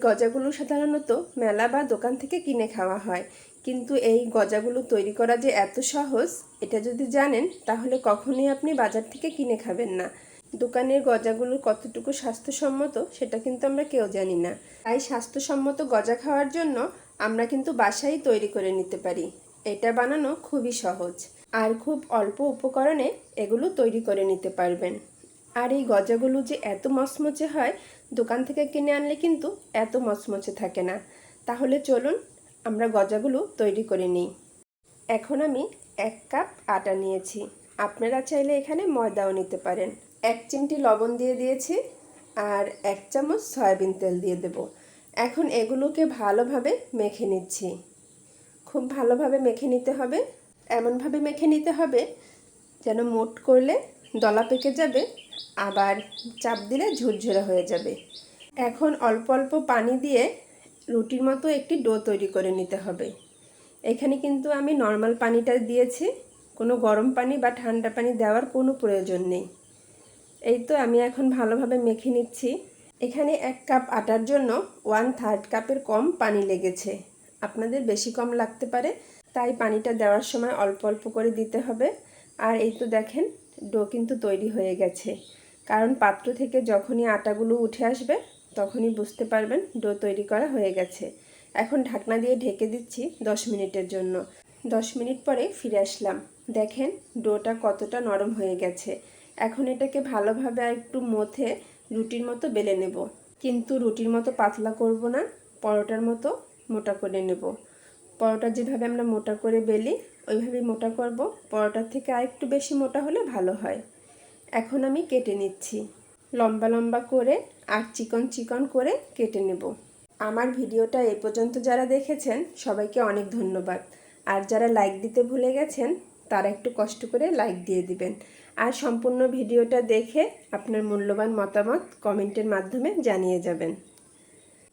গজাগুলো সাধারণত মেলা বা দোকান থেকে কিনে খাওয়া হয়। কিন্তু এই গজাগুলো তৈরি করা যে এত সহজ, এটা যদি জানেন, তাহলে কখনোই আপনি বাজার থেকে কিনে খাবেন না। দোকানের গজাগুলো কতটুকু স্বাস্থ্যসম্মত, সেটা কিন্তু আমরা কেউ জানি না। তাই স্বাস্থ্যসম্মত গজা খাওয়ার জন্য আমরা কিন্তু বাসায় তৈরি করে নিতে পারি। এটা বানানো খুবই সহজ। আর খুব অল্প উপকরণে এগুলো তৈরি করে নিতে পারবেন। আর এই গজাগুলো যে এত মচমচে হয়, দোকান থেকে কিনে আনলে কিন্তু এত মচমচে থাকে না। তাহলে চলুন আমরা গজাগুলো তৈরি করে নিই। এখন আমি এক কাপ আটা নিয়েছি। আপনারা চাইলে এখানে ময়দাও নিতে পারেন। এক চিমটি লবণ দিয়ে দিয়েছি আর এক চামচ সয়াবিন তেল দিয়ে দেব। এখন এগুলোকে ভালোভাবে মেখে নিচ্ছি। খুব ভালোভাবে মেখে নিতে হবে। এমনভাবে মেখে নিতে হবে যেন মোট করলে দলা পেকে যাবে আবার চাপ দিলে ঝুরঝুরে হয়ে যাবে। এখন অল্প অল্প পানি দিয়ে রুটির মতো একটি ডো তৈরি করে নিতে হবে। এখানে কিন্তু আমি নর্মাল পানিটা দিয়েছি, কোনো গরম পানি বা ঠান্ডা পানি দেওয়ার কোনো প্রয়োজন নেই। এই তো আমি এখন ভালোভাবে মেখে নিচ্ছি। এখানে এক কাপ আটার জন্য ওয়ান থার্ড কাপের কম পানি লেগেছে। আপনাদের বেশি কম লাগতে পারে, তাই পানিটা দেওয়ার সময় অল্প অল্প করে দিতে হবে। আর এই তো দেখেন ডো কিন্তু তৈরি হয়ে গেছে। কারণ পাত্র থেকে যখনই আটাগুলো উঠে আসবে, তখনই বুঝতে পারবেন ডো তৈরি করা হয়ে গেছে। এখন ঢাকনা দিয়ে ঢেকে দিচ্ছি দশ মিনিটের জন্য। দশ মিনিট পরে ফিরে আসলাম। দেখেন, ডোটা কতটা নরম হয়ে গেছে। এখন এটাকে ভালোভাবে আর একটু মথে রুটির মতো বেলে নেব। কিন্তু রুটির মতো পাতলা করব না, পরোটার মতো মোটা করে নেব। পরোটা যেভাবে আমরা মোটা করে বেলি, ওইভাবেই মোটা করব। পরোটার থেকে আর একটু বেশি মোটা হলে ভালো হয়। এখন আমি কেটে নিচ্ছি। লম্বা লম্বা করে আর চিকন চিকন করে কেটে নেব। আমার ভিডিওটা এ পর্যন্ত যারা দেখেছেন, সবাইকে অনেক ধন্যবাদ। আর যারা লাইক দিতে ভুলে গেছেন, তারা একটু কষ্ট করে লাইক দিয়ে দিবেন। আর সম্পূর্ণ ভিডিওটা দেখে আপনার মূল্যবান মতামত কমেন্টের মাধ্যমে জানিয়ে যাবেন।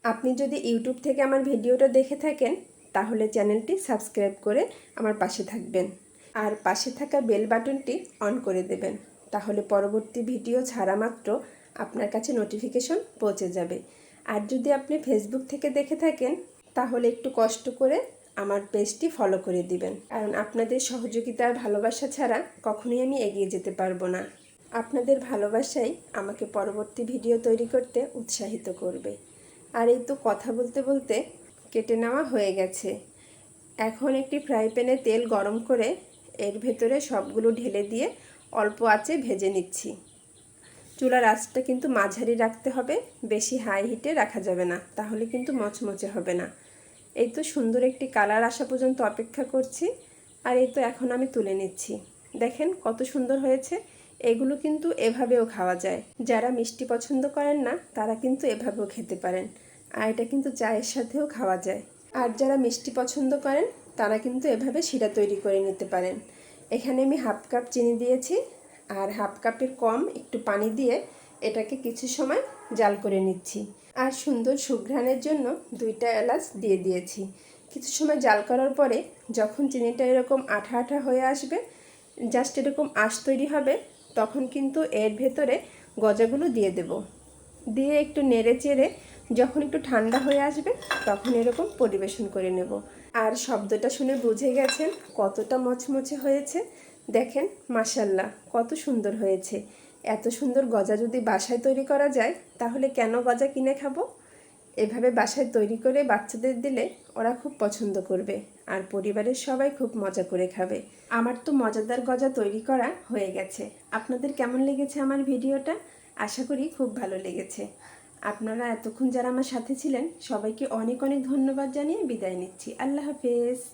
আপনি যদি ইউটিউব থেকে আমার ভিডিওটা দেখে থাকেন তাহলে চ্যানেলটি সাবস্ক্রাইব করে আমার পাশে থাকবেন। আর পাশে থাকা বেল বাটনটি অন করে দেবেন। তাহলে পরবর্তী ভিডিও ছাড়া মাত্র আপনার কাছে নোটিফিকেশন পৌঁছে যাবে। আর যদি আপনি ফেসবুক থেকে দেখে থাকেন, তাহলে একটু কষ্ট করে আমার পেজটি ফলো করে দিবেন। কারণ আপনাদের সহযোগিতা আর ভালোবাসা ছাড়া কখনোই আমি এগিয়ে যেতে পারব না। আপনাদের ভালোবাসাই আমাকে পরবর্তী ভিডিও তৈরি করতে উৎসাহিত করবে। আর এই তো কথা বলতে বলতে কেটে নেওয়া হয়ে গেছে। এখন একটি ফ্রাই প্যানে তেল গরম করে এর ভেতরে সবগুলো ঢেলে দিয়ে অল্প আঁচে ভেজে নিচ্ছি। চুলার আঁচটা কিন্তু মাঝারি রাখতে হবে, বেশি হাই হিটে রাখা যাবে না, তাহলে কিন্তু মচমচে হবে না। এই তো সুন্দর একটি কালার আসা পর্যন্ত অপেক্ষা করছি, আর এই তো এখন আমি তুলে নিচ্ছি। দেখেন কত সুন্দর হয়েছে, এগুলো কিন্তু এভাবেও খাওয়া যায়। যারা মিষ্টি পছন্দ করেন না, তারা কিন্তু এভাবেও খেতে পারেন। আর এটা কিন্তু চায়ের সাথেও খাওয়া যায়। আর যারা মিষ্টি পছন্দ করেন, তারা কিন্তু এভাবে শিরা তৈরি করে নিতে পারেন। এখানে আমি হাফ কাপ চিনি দিয়েছি আর হাফ কাপের কম একটু পানি দিয়ে এটাকে কিছু সময় জাল করে নিচ্ছি। আর সুন্দর সুঘ্রাণের জন্য দুইটা এলাচ দিয়ে দিয়েছি। কিছু সময় জাল করার পরে যখন চিনিটা এরকম আঠা আঠা হয়ে আসবে জাস্ট এরকম আঁশ তৈরি হবে, তখন কিন্তু এর ভেতরে গজাগুলো দিয়ে দেব। দিয়ে একটু নেড়ে চেড়ে যখন একটু ঠান্ডা হয়ে আসবে, তখন এরকম পরিবেশন করে নেব। আর শব্দটা শুনে বুঝে গেছেন কতটা মচমচে হয়েছে? দেখেন মাসাল্লাহ কত সুন্দর হয়েছে। এত সুন্দর গজা যদি বাসায় তৈরি করা যায়, তাহলে কেন গজা কিনে খাব? এভাবে বাসায় তৈরি করে বাচ্চাদের দিলে ওরা খুব পছন্দ করবে আর পরিবারের সবাই খুব মজা করে খাবে। আমার তো মজাদার গজা তৈরি করা হয়ে গেছে। আপনাদের কেমন লেগেছে আমার ভিডিওটা? আশা করি খুব ভালো লেগেছে। আপনারা এতক্ষণ যারা আমার সাথে ছিলেন, সবাইকে অনেক অনেক ধন্যবাদ জানিয়ে বিদায় নিচ্ছি। আল্লাহ হাফেজ।